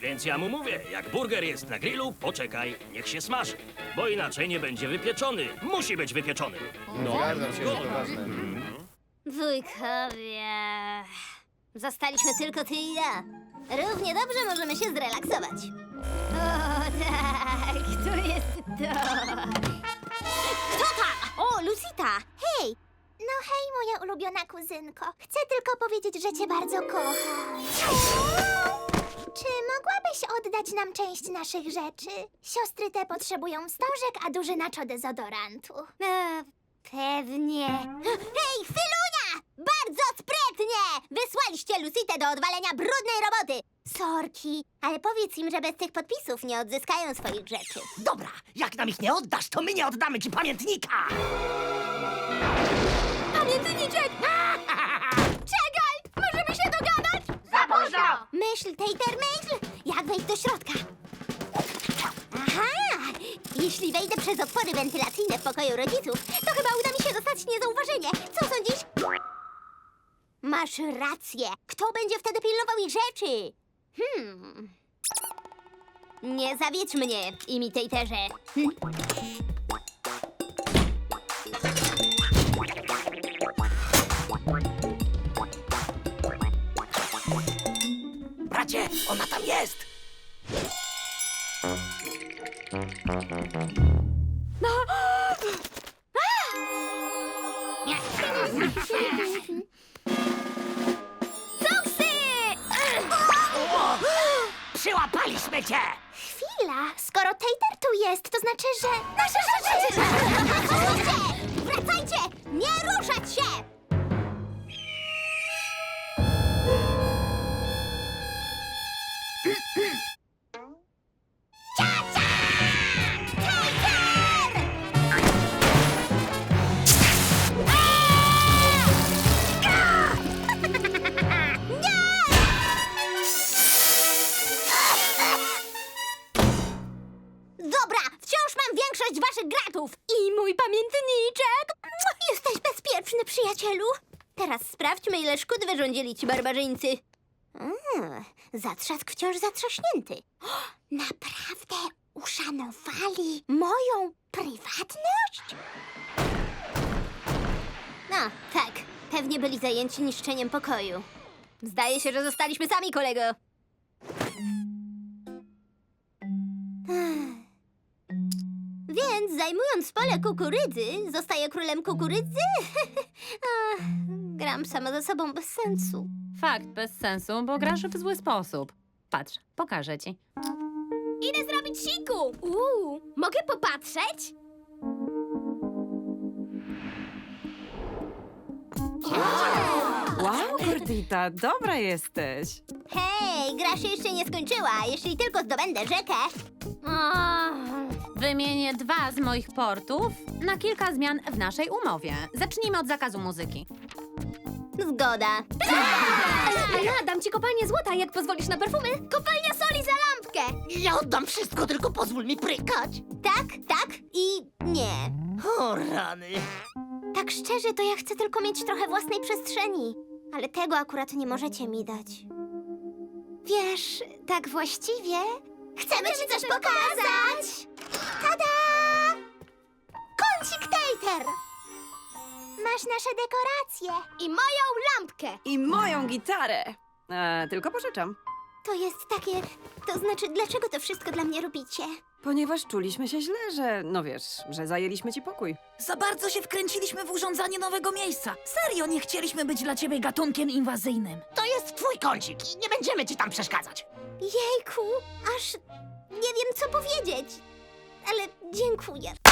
Więc ja mu mówię, jak burger jest na grillu, poczekaj, niech się smaży. Bo inaczej nie będzie wypieczony. Musi być wypieczony. Zgadzam się, że to ważne. Wujkowie. Zostaliśmy tylko ty i ja. Równie dobrze możemy się zrelaksować. O tak, to jest to. Kto tam? O, Lucita. Hej! No hej, moja ulubiona kuzynko. Chcę tylko powiedzieć, że cię bardzo kocham. Czy mogłabyś oddać nam część naszych rzeczy? Siostry te potrzebują wstążek, a duży naczo dezodorantu. E, pewnie. Hej, Filunia! Bardzo sprytnie! Wysłaliście Lucitę do odwalenia brudnej roboty. Sorki, ale powiedz im, że bez tych podpisów nie odzyskają swoich rzeczy. Dobra, jak nam ich nie oddasz, to my nie oddamy ci pamiętnika! Myśl, Tater, myśl! Jak wejść do środka? Aha! Jeśli wejdę przez otwory wentylacyjne w pokoju rodziców, to chyba uda mi się dostać niezauważenie. Co sądzisz? Masz rację. Kto będzie wtedy pilnował ich rzeczy? Hmm. Nie zawiedź mnie, imitatorze. Hm. Ona tam jest! Foxy! Przyłapaliśmy cię! Chwila, skoro Tater tu jest, to znaczy, że nasze rzeczy... Wracajcie! Wracajcie! Nie ruszać się! Mój pamiętniczek. Jesteś bezpieczny, przyjacielu. Teraz sprawdźmy, ile szkód wyrządzili ci barbarzyńcy. Mm, zatrzask wciąż zatrzaśnięty. O, Naprawdę uszanowali moją prywatność? No, tak. Pewnie byli zajęci niszczeniem pokoju. Zdaje się, że zostaliśmy sami, kolego. Więc zajmując pole kukurydzy, zostaje królem kukurydzy? Ach, gram sama ze sobą bez sensu. Fakt, bez sensu, bo grasz w zły sposób. Patrz, pokażę ci. Idę zrobić siku! Uuu, mogę popatrzeć? Wow, Gordita, dobra jesteś. Hej, gra się jeszcze nie skończyła, jeśli tylko zdobędę rzekę. Wymienię dwa z moich portów na kilka zmian w naszej umowie. Zacznijmy od zakazu muzyki. Zgoda. A ja dam ci kopalnię złota, jak pozwolisz na perfumy. Kopalnia soli za lampkę. Ja oddam wszystko, tylko pozwól mi prykać! Tak, tak i nie. O rany! Tak szczerze, to ja chcę tylko mieć trochę własnej przestrzeni. Ale tego akurat nie możecie mi dać. Wiesz, tak właściwie... Chcemy ci coś pokazać! Tada! Kącik Tater! Masz nasze dekoracje. I moją lampkę! I moją gitarę. E, tylko pożyczam, To jest takie... To znaczy, dlaczego to wszystko dla mnie robicie? ponieważ czuliśmy się źle, że, no wiesz, że zajęliśmy ci pokój. Za bardzo się wkręciliśmy w urządzanie nowego miejsca. Serio, nie chcieliśmy być dla ciebie gatunkiem inwazyjnym. To jest twój kącik i nie będziemy ci tam przeszkadzać. Jejku, aż nie wiem, co powiedzieć. Ale dziękuję.